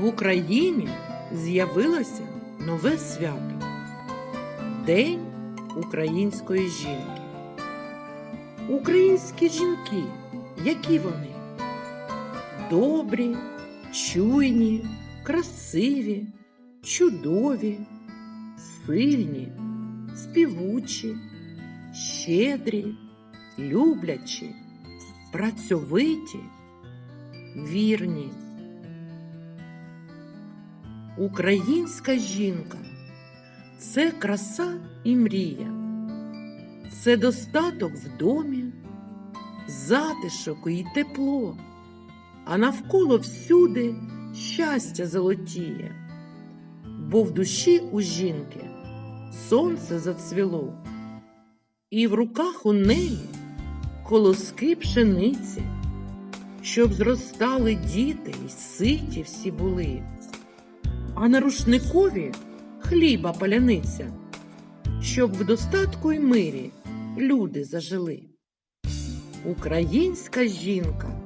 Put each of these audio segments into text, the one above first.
В Україні з'явилося нове свято День української жінки. Українські жінки, які вони? Добрі, чуйні, красиві, чудові, сильні, співучі, щедрі, люблячі, працьовиті, вірні. Українська жінка. Це краса і мрія, це достаток в домі, затишок і тепло, а навколо всюди щастя золотіє, бо в душі у жінки сонце зацвіло, і в руках у неї колоски пшениці, щоб зростали діти й ситі всі були а на рушникові хліба паляниця, щоб в достатку й мирі люди зажили. Українська жінка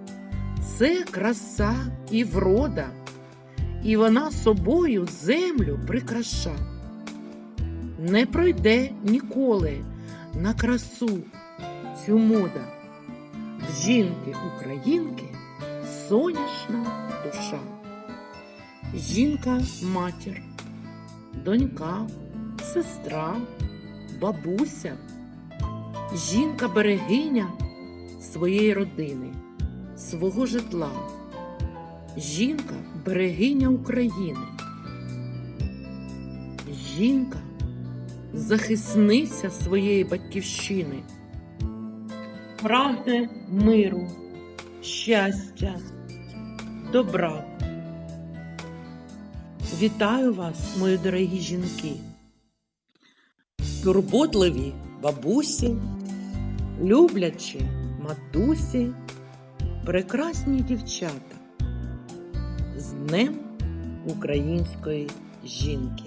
це краса і врода, і вона собою землю прикраша. Не пройде ніколи на красу цю мода. В жінки українки сонячна душа. Жінка матір, донька, сестра, бабуся, жінка берегиня своєї родини, свого житла, жінка берегиня України, жінка захисниця своєї батьківщини, прагне миру, щастя, добра. Вітаю вас, мої дорогі жінки, турботливі бабусі, люблячі матусі, прекрасні дівчата з Днем української жінки.